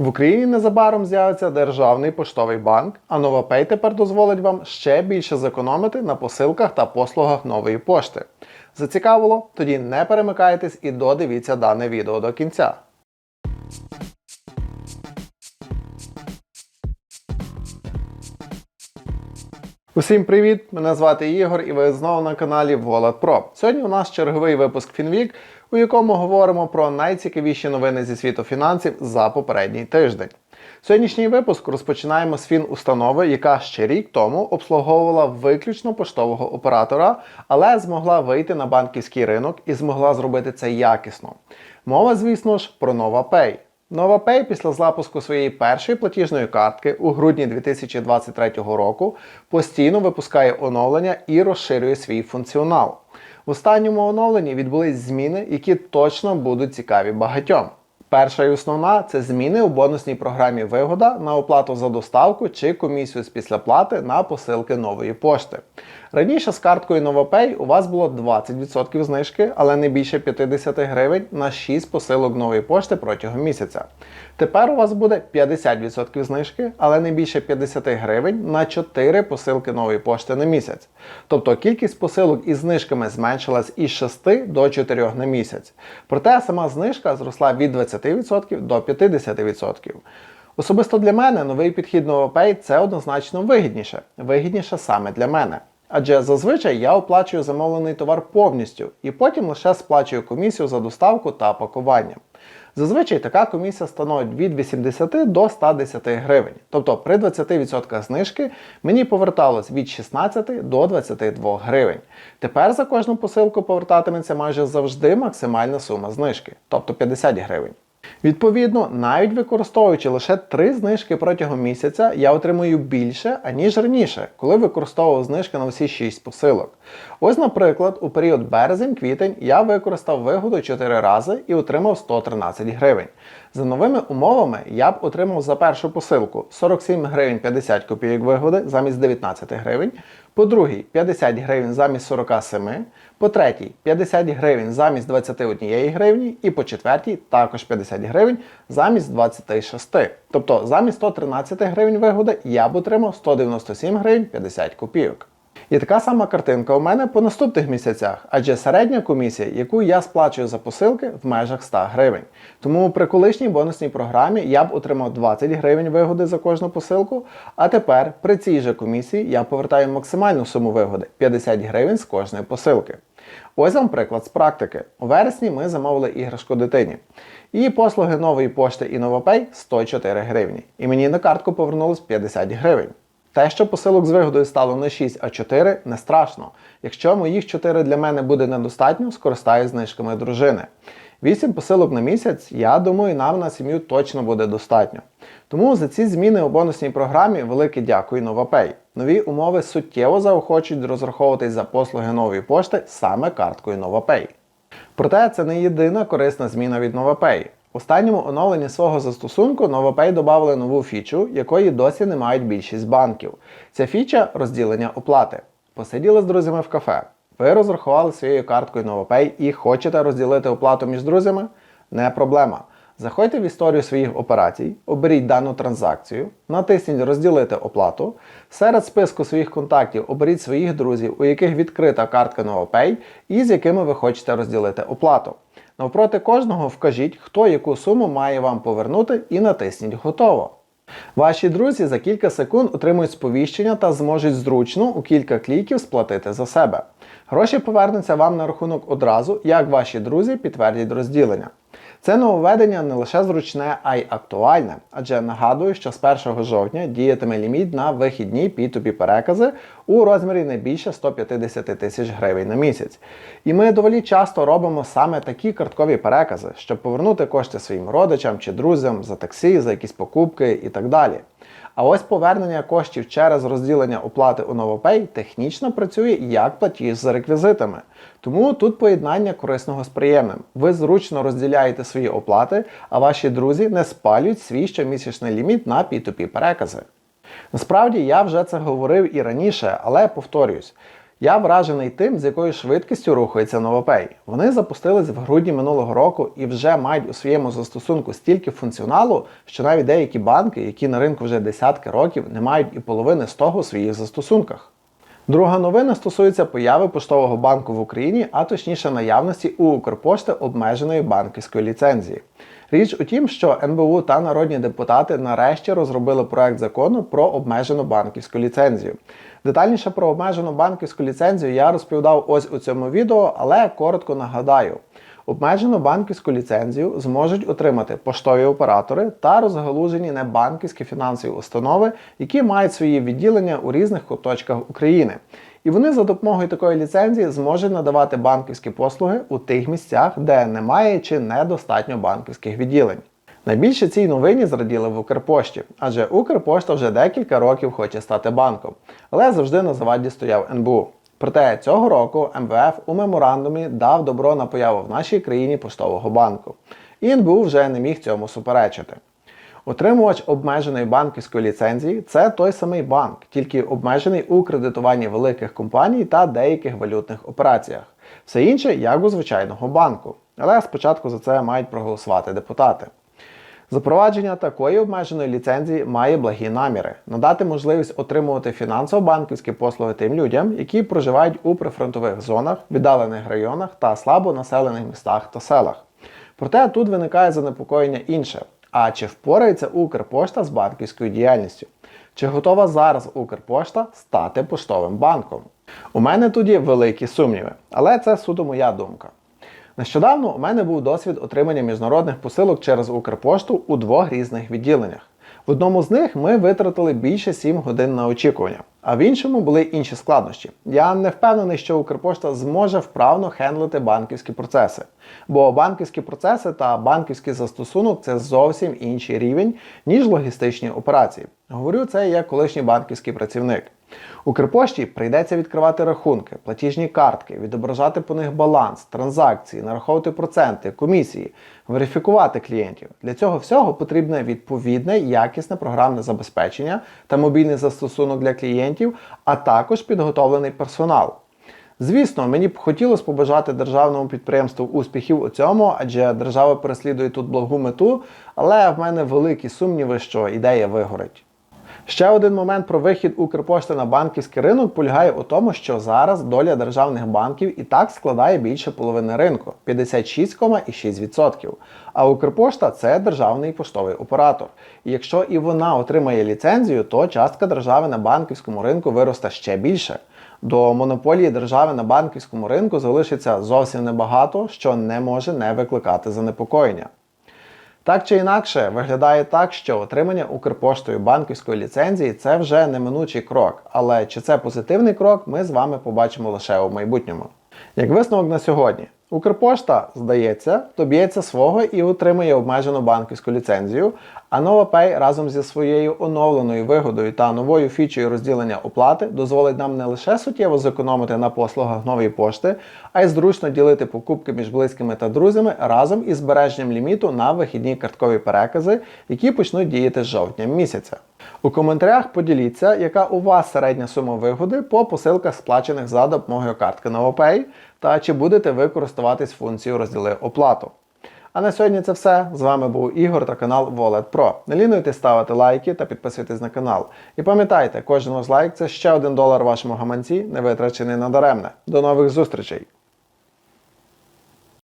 В Україні незабаром з'явиться державний поштовий банк, а NovaPay тепер дозволить вам ще більше зекономити на посилках та послугах нової пошти. Зацікавило? Тоді не перемикайтесь і додивіться дане відео до кінця. Усім привіт! Мене звати Ігор і ви знову на каналі Wallet Pro. Сьогодні у нас черговий випуск FinWeek, у якому говоримо про найцікавіші новини зі світу фінансів за попередній тиждень. Сьогоднішній випуск розпочинаємо з фін-установи, яка ще рік тому обслуговувала виключно поштового оператора, але змогла вийти на банківський ринок і змогла зробити це якісно. Мова, звісно ж, про NovaPay. NovaPay після запуску своєї першої платіжної картки у грудні 2023 року постійно випускає оновлення і розширює свій функціонал. В останньому оновленні відбулись зміни, які точно будуть цікаві багатьом. Перша і основна це зміни у бонусній програмі Вигода на оплату за доставку чи комісію з післяплати на посилки нової пошти. Раніше з карткою NovaPay у вас було 20% знижки, але не більше 50 гривень на 6 посилок нової пошти протягом місяця. Тепер у вас буде 50% знижки, але не більше 50 гривень на 4 посилки нової пошти на місяць. Тобто кількість посилок із знижками зменшилась із 6 до 4 на місяць. Проте сама знижка зросла від 20% до 50%. Особисто для мене новий підхід NovaPay – це однозначно вигідніше. Вигідніше саме для мене. Адже зазвичай я оплачую замовлений товар повністю і потім лише сплачую комісію за доставку та пакування. Зазвичай така комісія становить від 80 до 110 гривень. Тобто при 20% знижки мені поверталось від 16 до 22 гривень. Тепер за кожну посилку повертатиметься майже завжди максимальна сума знижки, тобто 50 гривень. Відповідно, навіть використовуючи лише три знижки протягом місяця, я отримую більше, аніж раніше, коли використовував знижки на всі 6 посилок. Ось, наприклад, у період березень-квітень я використав вигоду 4 рази і отримав 113 гривень. За новими умовами я б отримав за першу посилку 47 гривень 50 копійок вигоди замість 19 гривень, по другій 50 гривень замість 47, по третій 50 гривень замість 21 гривні і по четвертій також 50 гривень замість 26. Тобто замість 113 гривень вигоди я б отримав 197 гривень 50 копійок. І така сама картинка у мене по наступних місяцях, адже середня комісія, яку я сплачую за посилки, в межах 100 гривень. Тому при колишній бонусній програмі я б отримав 20 гривень вигоди за кожну посилку, а тепер при цій же комісії я повертаю максимальну суму вигоди 50 гривень з кожної посилки. Ось вам приклад з практики. У вересні ми замовили іграшку дитині. Її послуги нової пошти і NovaPay 104 гривні. І мені на картку повернулось 50 гривень. Те, що посилок з вигодою стало не 6, а 4, не страшно. Якщо моїх 4 для мене буде недостатньо, скористаюсь знижками дружини. 8 посилок на місяць, я думаю, нам на сім'ю точно буде достатньо. Тому за ці зміни у бонусній програмі велике дякую NovaPay. Нові умови суттєво заохочують розраховуватись за послуги нової пошти саме карткою NovaPay. Проте це не єдина корисна зміна від NovaPay. Останньому оновленні свого застосунку NovaPay додали нову фічу, якої досі не мають більшість банків. Ця фіча розділення оплати. Посиділи з друзями в кафе. Ви розрахували своєю карткою NovaPay і хочете розділити оплату між друзями? Не проблема. Заходьте в історію своїх операцій, оберіть дану транзакцію, натисніть Розділити оплату. Серед списку своїх контактів оберіть своїх друзів, у яких відкрита картка NovaPay і з якими ви хочете розділити оплату. Навпроти кожного вкажіть, хто яку суму має вам повернути, і натисніть Готово. Ваші друзі за кілька секунд отримують сповіщення та зможуть зручно у кілька кліків сплатити за себе. Гроші повернуться вам на рахунок одразу, як ваші друзі підтвердять розділення. Це нововведення не лише зручне, а й актуальне, адже нагадую, що з 1 жовтня діятиме ліміт на вихідні P2P перекази у розмірі не більше 150 тисяч гривень на місяць. І ми доволі часто робимо саме такі карткові перекази, щоб повернути кошти своїм родичам чи друзям за таксі, за якісь покупки і так далі. А ось повернення коштів через розділення оплати у NovoPay технічно працює як платіж за реквізитами. Тому тут поєднання корисного з приємним. Ви зручно розділяєте свої оплати, а ваші друзі не спалюють свій щомісячний ліміт на P2P перекази. Насправді я вже це говорив і раніше, але повторююсь. Я вражений тим, з якою швидкістю рухається NovaPay. Вони запустились в грудні минулого року і вже мають у своєму застосунку стільки функціоналу, що навіть деякі банки, які на ринку вже десятки років, не мають і половини з того у своїх застосунках. Друга новина стосується появи поштового банку в Україні, а точніше наявності у Укрпошти обмеженої банківської ліцензії. Річ у тім, що НБУ та народні депутати нарешті розробили проект закону про обмежену банківську ліцензію. Детальніше про обмежену банківську ліцензію я розповідав ось у цьому відео, але коротко нагадаю. Обмежену банківську ліцензію зможуть отримати поштові оператори та розгалужені небанківські фінансові установи, які мають свої відділення у різних куточках України. І вони за допомогою такої ліцензії зможуть надавати банківські послуги у тих місцях, де немає чи недостатньо банківських відділень. Найбільше цій новині зраділи в Укрпошті, адже Укрпошта вже декілька років хоче стати банком, але завжди на заваді стояв НБУ. Проте цього року МВФ у меморандумі дав добро на появу в нашій країні поштового банку. І НБУ вже не міг цьому суперечити. Отримувач обмеженої банківської ліцензії це той самий банк, тільки обмежений у кредитуванні великих компаній та деяких валютних операціях. Все інше як у звичайного банку. Але спочатку за це мають проголосувати депутати. Запровадження такої обмеженої ліцензії має благі наміри надати можливість отримувати фінансово-банківські послуги тим людям, які проживають у прифронтових зонах, віддалених районах та слабо населених містах та селах. Проте тут виникає занепокоєння інше. А чи впорається Укрпошта з банківською діяльністю? Чи готова зараз Укрпошта стати поштовим банком? У мене тоді великі сумніви, але це суто моя думка. Нещодавно у мене був досвід отримання міжнародних посилок через Укрпошту у двох різних відділеннях. В одному з них ми витратили більше 7 годин на очікування, а в іншому були інші складнощі. Я не впевнений, що Укрпошта зможе вправно хендлити банківські процеси, бо банківські процеси та банківський застосунок це зовсім інший рівень, ніж логістичні операції. Говорю це як колишній банківський працівник. Укрпошті прийдеться відкривати рахунки, платіжні картки, відображати по них баланс, транзакції, нараховувати проценти, комісії, верифікувати клієнтів. Для цього всього потрібне відповідне якісне програмне забезпечення та мобільний застосунок для клієнтів, а також підготовлений персонал. Звісно, мені б хотілося побажати державному підприємству успіхів у цьому, адже держава переслідує тут благу мету, але в мене великі сумніви, що ідея вигорить. Ще один момент про вихід Укрпошти на банківський ринок полягає у тому, що зараз доля державних банків і так складає більше половини ринку 56,6%. А Укрпошта це державний поштовий оператор. І якщо і вона отримає ліцензію, то частка держави на банківському ринку виросте ще більше. До монополії держави на банківському ринку залишиться зовсім небагато, що не може не викликати занепокоєння. Так чи інакше, виглядає так, що отримання Укрпоштою банківської ліцензії це вже неминучий крок. Але чи це позитивний крок, ми з вами побачимо лише у майбутньому. Як висновок на сьогодні, Укрпошта, здається, доб'ється свого і отримає обмежену банківську ліцензію, а NovaPay разом зі своєю оновленою вигодою та новою фічею розділення оплати дозволить нам не лише суттєво зекономити на послугах нової пошти, а й зручно ділити покупки між близькими та друзями разом із збереженням ліміту на вихідні карткові перекази, які почнуть діяти з жовтня місяця. У коментарях поділіться, яка у вас середня сума вигоди по посилках, сплачених за допомогою картки NovaPay, та чи будете ви користуватись функцією розділи оплату. А на сьогодні це все. З вами був Ігор та канал Wallet Pro. Не лінуйтесь ставити лайки та підписуйтесь на канал. І пам'ятайте, кожен ваш лайк це ще один долар вашому гаманці, не витрачений надаремне. До нових зустрічей!